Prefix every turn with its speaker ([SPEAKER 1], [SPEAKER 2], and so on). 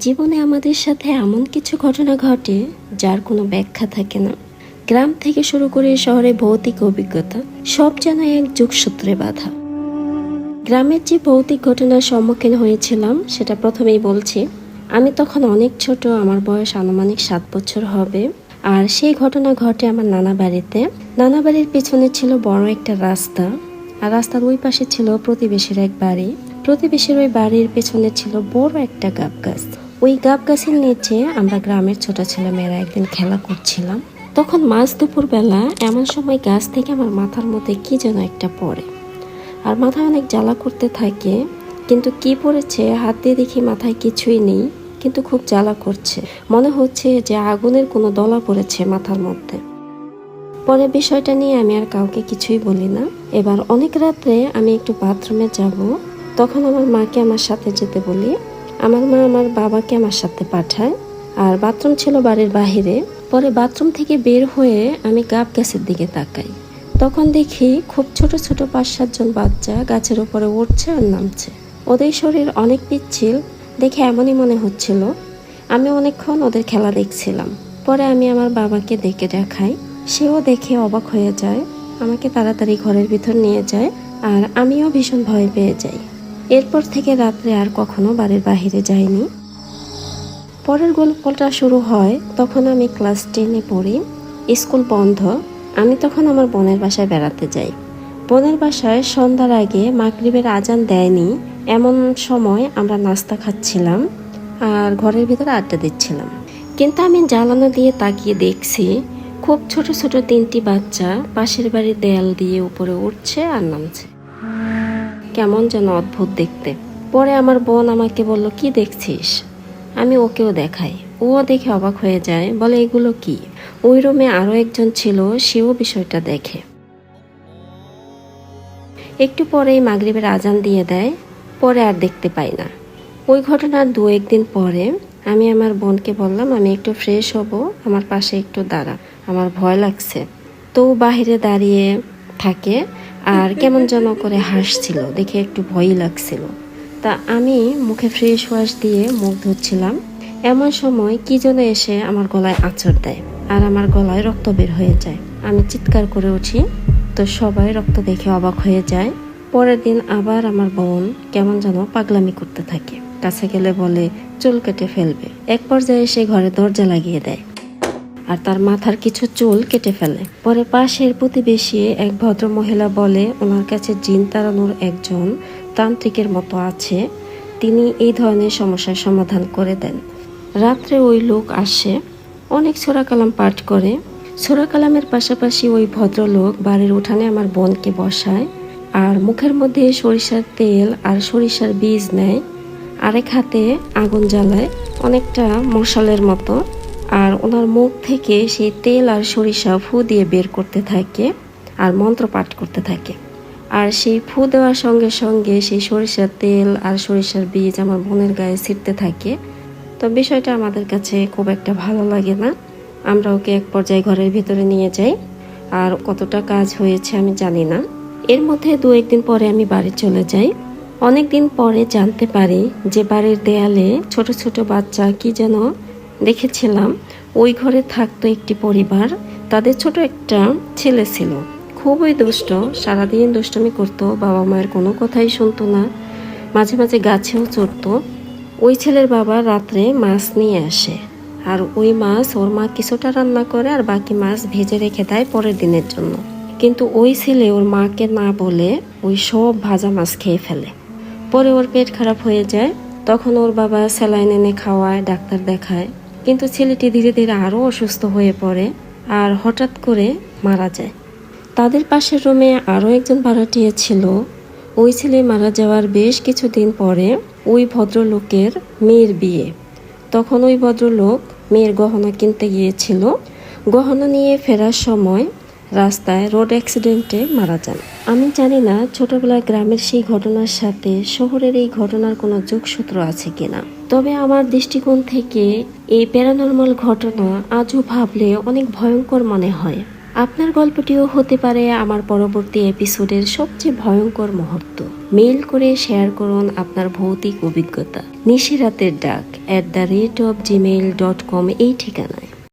[SPEAKER 1] জীবনে আমাদের সাথে এমন কিছু ঘটনা ঘটে যার কোনো ব্যাখ্যা থাকে না। গ্রাম থেকে শুরু করে শহরে ভৌতিক অভিজ্ঞতা, সব যেন এক যোগসূত্রে বাধা। গ্রামের যে ভৌতিক ঘটনার সম্মুখীন হয়েছিলাম, সেটা প্রথমেই বলছি, আমি তখন অনেক ছোট, আমার বয়স আনুমানিক সাত বছর হবে। আর সেই ঘটনা ঘটে আমার নানা বাড়িতে। নানা বাড়ির পেছনে ছিল বড় একটা রাস্তা, আর রাস্তার ওই পাশে ছিল প্রতিবেশীর এক বাড়ি। প্রতিবেশীর ওই বাড়ির পেছনে ছিল বড় একটা গাব গাছ। ওই গাব গাছের নিচে আমরা গ্রামের ছোট ছেলেমেয়েরা একদিন খেলা করছিলাম। তখন মাঝ দুপুর বেলা এমন সময় গাছ থেকে আমার মাথার মধ্যে কি যেন একটা পড়ে। আর মাথায় অনেক জ্বালা করতে থাকে, কিন্তু কি পড়েছে হাত দিয়ে দেখি মাথায় কিছুই নেই, কিন্তু খুব জ্বালা করছে। মনে হচ্ছে যে আগুনের কোনো দলা পড়েছে মাথার মধ্যে। পরে বিষয়টা নিয়ে আমি আর কাউকে কিছুই বলি না। এবার অনেক রাত্রে আমি একটু বাথরুমে যাব, তখন আমার মাকে আমার সাথে যেতে বলি। আমার মা আমার বাবাকে আমার সাথে পাঠায়, আর বাথরুম ছিল বাড়ির বাহিরে। পরে বাথরুম থেকে বের হয়ে আমি গাব গাছের দিকে তাকাই। তখন দেখি খুব ছোট ছোট পাঁচ সাতজন বাচ্চা গাছের উপরে উঠছে আর নামছে। ওদের শরীর অনেক পিচ্ছিল, দেখে এমনই মনে হচ্ছিল। আমি অনেকক্ষণ ওদের খেলা দেখছিলাম। পরে আমি আমার বাবাকে ডেকে দেখাই। সেও দেখে অবাক হয়ে যায়, আমাকে তাড়াতাড়ি ঘরের ভিতর নিয়ে যায়, আর আমিও ভীষণ ভয় পেয়ে যাই। এরপর থেকে রাত্রে আর কখনো বাড়ির বাইরে যাইনি। পরের গল্পটা শুরু হয়, তখন আমি ক্লাস টেনে পড়ি, স্কুল বন্ধ, আমি তখন আমার বোনের বাসায় বেড়াতে যাই। বোনের বাসায় সন্ধ্যার আগে মাগরিবের আজান দেয়নি, এমন সময় আমরা নাস্তা খাচ্ছিলাম আর ঘরের ভিতরে আড্ডা দিচ্ছিলাম। কিন্তু আমি জ্বালানো দিয়ে তাকিয়ে দেখছি, খুব ছোট ছোট তিনটি বাচ্চা পাশের বাড়ির দেয়াল দিয়ে উপরে উঠছে আর নামছে। কেমন যেন অদ্ভুত দেখতে। পরে আমার বোন আমাকে বলল, কি দেখছিস? আমি ওকেও দেখাই। ও দেখে অবাক হয়ে যায়, বলে, এগুলো কি? ওই রুমে আরও একজন ছিল, সেও বিষয়টা দেখে। একটু পরেই মাগরিবের আজান দিয়ে দেয়, পরে আর দেখতে পাই না। ওই ঘটনার দু একদিন পরে আমি আমার বোনকে বললাম, আমি একটু ফ্রেশ হব, আমার পাশে একটু দাঁড়া, আমার ভয় লাগছে। তো বাহিরে দাঁড়িয়ে থাকে আর কেমন যেন করে হাসছিল, দেখে একটু ভয়ই লাগছিল। তা আমি মুখে ফ্রেশ ওয়াশ দিয়ে মুখ ধুচ্ছিলাম। এমন সময় কি যেন এসে আমার গলায় আঁচড় দেয় আর আমার গলায় রক্ত বের হয়ে যায়। আমি চিৎকার করে উঠি, তো সবাই রক্ত দেখে অবাক হয়ে যায়। পরের দিন আবার আমার বোন কেমন যেন পাগলামি করতে থাকে। কাছে গেলে বলে, চুল কেটে ফেলবে। এক পর্যায়ে সে ঘরে দরজা লাগিয়ে দেয়। আর তার মাথার কিছু চুল কেটে ফেলে। পরে পাশের প্রতিবেশী এক ভদ্র মহিলা বলে, ওনার কাছে জিন তাড়ানোর একজন তান্ত্রিকের মতো আছে। তিনি এই ধরনের সমস্যার সমাধান করে দেন। রাত্রে ওই লোক আসে, অনেক ছোড়া কালাম পাঠ করে। ছোড়া কালামের পাশাপাশি ওই ভদ্রলোক বাড়ির উঠানে আমার বোনকে বসায় আর মুখের মধ্যে সরিষার তেল আর সরিষার বীজ নেয়। আরেক হাতে আগুন জ্বালায়, অনেকটা মশালের মতো। আর ওনার মুখ থেকে সেই তেল আর সরিষা ফু দিয়ে বের করতে থাকে আর মন্ত্র পাঠ করতে থাকে। আর সেই ফু দেওয়ার সঙ্গে সঙ্গে সেই সরিষার তেল আর সরিষার বীজ আমার বোনের গায়ে ছিটতে থাকে। তো বিষয়টা আমাদের কাছে খুব একটা ভালো লাগে না। আমরা ওকে এক পর্যায়ে ঘরের ভিতরে নিয়ে যাই। আর কতটা কাজ হয়েছে আমি জানি না। এর মধ্যে দু একদিন পরে আমি বাড়ি চলে যাই। অনেক দিন পরে জানতে পারি যে বাড়ির দেয়ালে ছোট ছোট বাচ্চা কি যেন দেখেছিলাম, ওই ঘরে থাকতো একটি পরিবার, তাদের ছোট একটা ছেলে ছিল। খুবই দুষ্ট, সারাদিন দুষ্টমি করতো, বাবা মায়ের কোনো কথাই শুনতো না। মাঝে মাঝে গাছেও চড়তো। ওই ছেলের বাবা রাত্রে মাছ নিয়ে আসে। আর ওই মাছ ওর মা কিছুটা রান্না করে আর বাকি মাছ ভেজে রেখে দেয় পরের দিনের জন্য। কিন্তু ওই ছেলে ওর মাকে না বলে ওই সব ভাজা মাছ খেয়ে ফেলে। পরে ওর পেট খারাপ হয়ে যায়, তখন ওর বাবা স্যালাইন এনে খাওয়ায়, ডাক্তার দেখায়। কিন্তু ছেলেটি ধীরে ধীরে আরও অসুস্থ হয়ে পড়ে আর হঠাৎ করে মারা যায়। তাদের পাশের রুমে আরও একজন ভাড়াটিয়া ছিল। ওই ছেলে মারা যাওয়ার বেশ কিছুদিন পরে ওই ভদ্রলোকের মেয়ের বিয়ে। তখন ওই ভদ্রলোক মেয়ের গহনা কিনতে গিয়েছিল। গহনা নিয়ে ফেরার সময় রাস্তায় রোড অ্যাক্সিডেন্টে মারা যান। আমি জানি না ছোটবেলায় গ্রামের সেই ঘটনার সাথে শহরের এই ঘটনার কোনো যোগসূত্র আছে কিনা। তবে আমার দৃষ্টিকোণ থেকে এই প্যারানর্মাল ঘটনা আজও ভাবলে অনেক ভয়ঙ্কর মনে হয়। আপনার গল্পটিও হতে পারে আমার পরবর্তী এপিসোডের সবচেয়ে ভয়ঙ্কর মুহূর্ত। মেইল করে শেয়ার করুন আপনার ভৌতিক অভিজ্ঞতা। নিশিরাতের ডাক at the rate of gmail dot com এই ঠিকানায়।